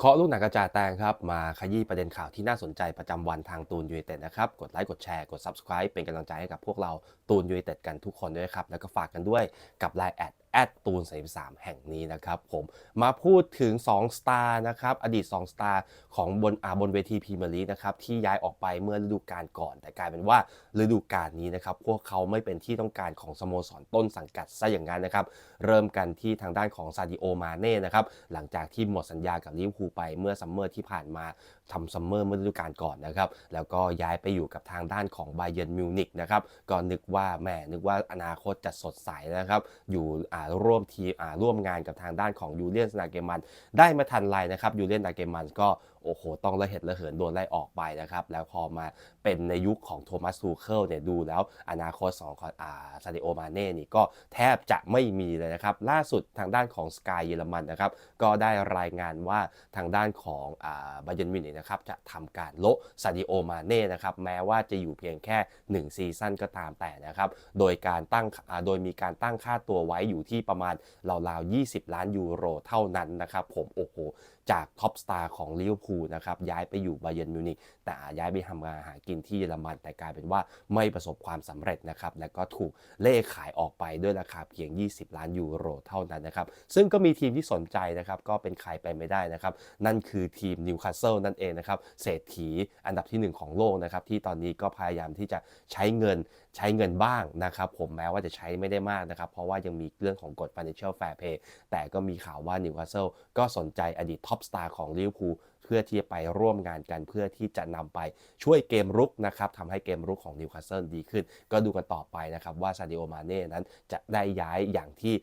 เคาะลูกหนังกระจายแตงครับ มาขยี้ประเด็นข่าวที่น่าสนใจประจำวันทางตูนยูเอเต็ดนะครับ กดไลค์กดแชร์กด Subscribe เป็นกำลังใจให้กับพวกเราตูนยูเอเต็ดกันทุกคนด้วยครับ แล้วก็ฝากกันด้วยกับไลน์แอดแอดตูน33แห่งนี้นะครับผมมาพูดถึง2สตาร์นะครับอดีต2สตาร์ของบนอาบนเวทีพรีเมียร์ลีกนะครับที่ย้ายออกไปเมื่อฤดูกาลก่อน แต่กลายเป็นว่าฤดูกาลนี้นะครับพวกเขาไม่เป็นที่ต้องการของสโมสรต้นสังกัดซะอย่างนั้นนะครับเริ่มกันที่ทางด้านของซาดิโอมาเน่นะครับหลังจากที่หมดสัญญากับลิเวอร์พูลไปเมื่อซัมเมอร์ที่ผ่านมาทำซัมเมอร์เมื่อฤดูกาลก่อนนะครับแล้วก็ย้ายไปอยู่กับทางด้านของไบเยนมิวนิกนะครับก็นึกว่าแหมนึกว่าอนาคตจะสดใสนะครับอยู่ร่วมทีมร่วมงานกับทางด้านของยูเลียนสนาเกมัน ได้มาทันไรนะครับยูเลียนสนาเกมันก็โอ้โห ต้องระเหตุระเหินโดนไล่ออกไปนะครับ แล้วพอมาเป็นในยุคของโทมัสทูเคิลเนี่ยดูแล้วอนาคต2ของอาซาดิโอมาเน่นี่ก็แทบจะไม่มีเลยนะครับ ล่าสุดทางด้านของสกายเยอรมันนะครับ ก็ได้รายงานว่าทางด้านของอาบาเยนมิวนินะครับ จะทำการโละซาดิโอมาเน่นะครับ แม้ว่าจะอยู่เพียงแค่ 1 ซีซั่นก็ตามแต่นะครับ โดยการตั้งโดยมีการตั้งค่าตัวไว้อยู่ที่ประมาณราวๆ 20 ล้านยูโรเท่านั้นนะครับผมโอ้โหจากท็อปสตาร์ของลิเวอร์พูลนะครับย้ายไปอยู่บาเย r n นมิวนิกแต่ย้ายไปทำงานหากินที่เยอรมันแต่กลายเป็นว่าไม่ประสบความสำเร็จนะครับและก็ถูกเล่ขายออกไปด้วยราคาเพียง 20 ล้านยูโรเท่านั้นนะครับซึ่งก็มีทีมที่สนใจนะครับก็เป็นใครไปไม่ได้นะครับนั่นคือทีมนิวคาสเซิลนั่นเองนะครับเศรษฐีอันดับทีหนึ่1 ของโลกนะครับที่ตอนนี้ก็พยายามที่จะใช้เงิน ใช้เงินบ้างนะครับผมแม้ว่าจะใช้ไม่ได้มากนะครับ เพราะว่ายังมีเรื่องของกฎ financial fair play แต่ก็มีข่าวว่านิวคาสเซิลก็สนใจอดีตท็อปสตาร์ของลิเวอร์พูล พื่อที่จะไปร่วมงานกันเพื่อที่จะนำไปช่วยเกมรุกนะครับทำให้เกมรุกของนิวคาสเซิลดีขึ้น ก็ดูกันต่อไปนะครับว่าซาดิโอมาเน่นั้นจะได้ย้ายอย่างที่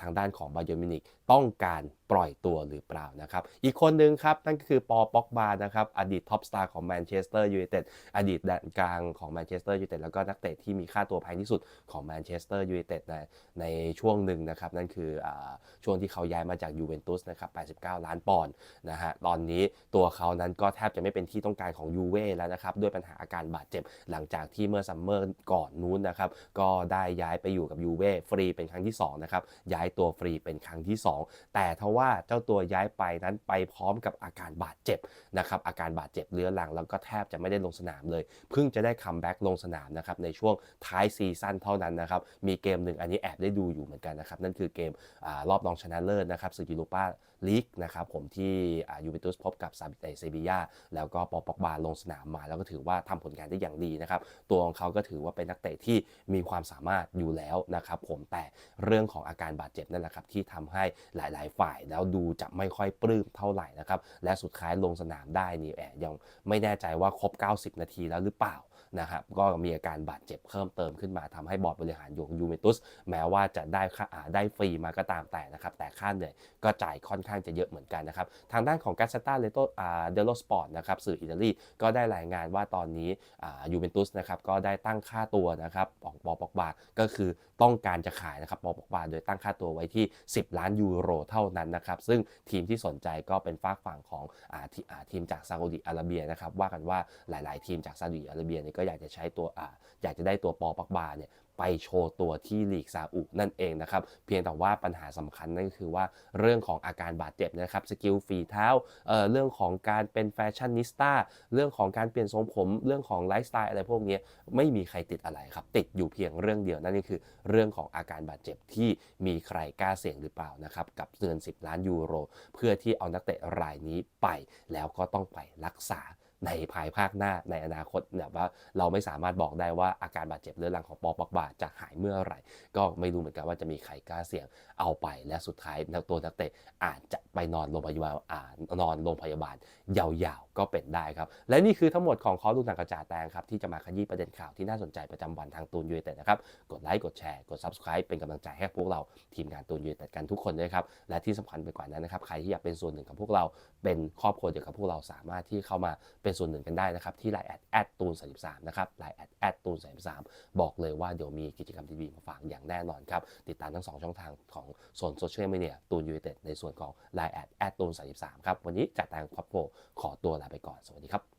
ทางด้านของบาเย r n นมินิกต้องการปล่อยตัวหรือเปล่านะครับ อีกคนหนึ่งครับ นั่นก็คือปอป็อกบานะครับอดีตท็อปสตาร์ของแมนเชสเตอร์ยูไนเต็ดอดีตแดนกลางของแมนเชสเตอร์ยูไนเต็ดแล้วก็นักเตะที่มีค่าตัวแพงที่สุดของแมนเชสเตอร์ยูไนเต็ดในในช่วงหนึ่งนะครับ นั่นคืออช่วงที่เขาย้ายมาจากยูเวนตุสนะครับ 89 ล้านปอนด์นะฮะตอนนี้ตัวเขานั้นก็แทบจะไม่เป็นที่ต้องการของยูเว่แล้วนะครับด้วยปัญหาอาการบาดเจ็บ หลังจากที่เมื่อซัมเมอร์ก่อนนู้นนะครับก็ได้ย้ายไปอยู่กับยูเว่ฟรีเป็นครั้งที่2นะครับย้ายตัวฟรีเป็นครั้งที่ 2 แต่ทว่าเจ้าตัวย้ายไปนั้นไปพร้อมกับอาการบาดเจ็บนะครับอาการบาดเจ็บเรื้อรังแล้วก็แทบจะไม่ได้ลงสนามเลย เพิ่งจะได้คัมแบ็กลงสนามนะครับในช่วงท้ายซีซั่นเท่านั้นนะครับมีเกมหนึ่งอันนี้แอบได้ดูอยู่เหมือนกันนะครับนั่นคือเกมอรอบรองชนะเลิศนะครับสึกยูโรปาลีกนะครับผมที่ยูเวนตุสพบกับซเตเซบียาแล้วก็ปอปอกบาลงสนามมา แล้วก็ถือว่าทำผลงานได้อย่างดีนะครับ ตัวของเขาก็ถือว่าเป็นนักเตะที่มีความสามารถอยู่แล้วนะครับผมแต่เรื่องของอาการบาดเจ็บนั่นแหละครับที่ทำให้หลาย ๆ ฝ่ายแล้วดูจะไม่ค่อยปลื้มเท่าไหร่นะครับและสุดท้ายลงสนามได้นี่แอบยังไม่แน่ใจว่าครบ 90 นาทีแล้วหรือเปล่านะครับก็มีอาการบาดเจ็บเพิ่มเติมขึ้นมาทำให้บอร์ดบริหารของยูเวนตุสแม้ว่าจะได้ค่าได้ฟรีมาก็ตามแต่นะครับแต่ค่าเหนื่อยก็จ่ายค่อนข้างจะเยอะเหมือนกันนะครับทางด้านของกาซาตาเลโตเดลโลสปอร์ตนะครับสื่ออิตาลีก็ได้รายงานว่าตอนนี้ยูเวนตุสนะครับก็ได้ตั้งค่าตัวนะครับของปอปอกบาก็คือต้องการจะขายนะครับปอปอกบาโดยตั้งค่าตัวไว้ที่ 10 ล้านยูโรเท่านั้นนะครับซึ่งทีมที่สนใจก็เป็นฝากฝั่งของอทีอ่าทีมจากซาอุดิอาระเบียนะครับว่ากันว่าหลาย ๆ ทีมจากซาอุดิอาระเบียเนี่ยก็อยากจะใช้ตัวออยากจะได้ตัวปอปักบาเนี่ย ไปโชว์ตัวที่ลีกซาอุนั่นเองนะครับ เพียงแต่ว่าปัญหาสำคัญนั่นก็คือว่าเรื่องของอาการบาดเจ็บนะครับ สกิลฝีเท้าเอ่อเรื่องของการเป็นแฟชั่นนิสต้า เรื่องของการเปลี่ยนทรงผม เรื่องของไลฟ์สไตล์อะไรพวกนี้ไม่มีใครติดอะไรครับ ติดอยู่เพียงเรื่องเดียวนั่นก็คือเรื่องของอาการบาดเจ็บที่มีใครกล้าเสี่ยงหรือเปล่านะครับกับเงิน 10 ล้านยูโร เพื่อที่เอานักเตะรายนี้ไป แล้วก็ต้องไปรักษา ในภายภาคหน้าในอนาคตแบบว่าเราไม่สามารถบอกได้ว่าอาการบาดเจ็บเรื้อรังของปอปอกบาจะหายเมื่อไหร่ ก็ไม่รู้เหมือนกันว่าจะมีใครกล้าเสี่ยงเอาไปและสุดท้ายนักตัวนักเตะอาจจะไปนอนโรงพยาบาลอ่านอนโรงพยาบาลยาวๆ ก็เป็นได้ครับ และนี่คือทั้งหมดของข้อดูหนังกระจาแตงครับที่จะมาขยี้ประเด็นข่าวที่น่าสนใจประจำวันทางตูนยูไนเต็ดนะครับกดไลค์กดแชร์กด subscribe เป็นกำลังใจให้พวกเราทีมงานตูนยูไนเต็ดกันทุกคนด้วยครับและที่สำคัญไปกว่านั้นนะครับใครที่อยากเป็นส่วนหนึ่งกับพวกเราเป็นครอบครัวเดียวกับพวกเราสามารถที่เข้ามาเป็นส่วนหนึ่งกันได้นะครับ ที่ไลน์แอดแอดตูน33นะครับไลน์แอดแอดตูน33บอกเลยว่าเดี๋ยวมีกิจกรรมดีๆมาฝากอย่างแน่นอนครับ ติดตามทั้งสองช่องทางของโซนโซเชียลมีเดียตูนยูไนเต็ดในส่วนของไลน์แอดแอดตูน33ครับวันนี้จัดทางครอบครัวขอตัวลาไปก่อนสวัสดีครับ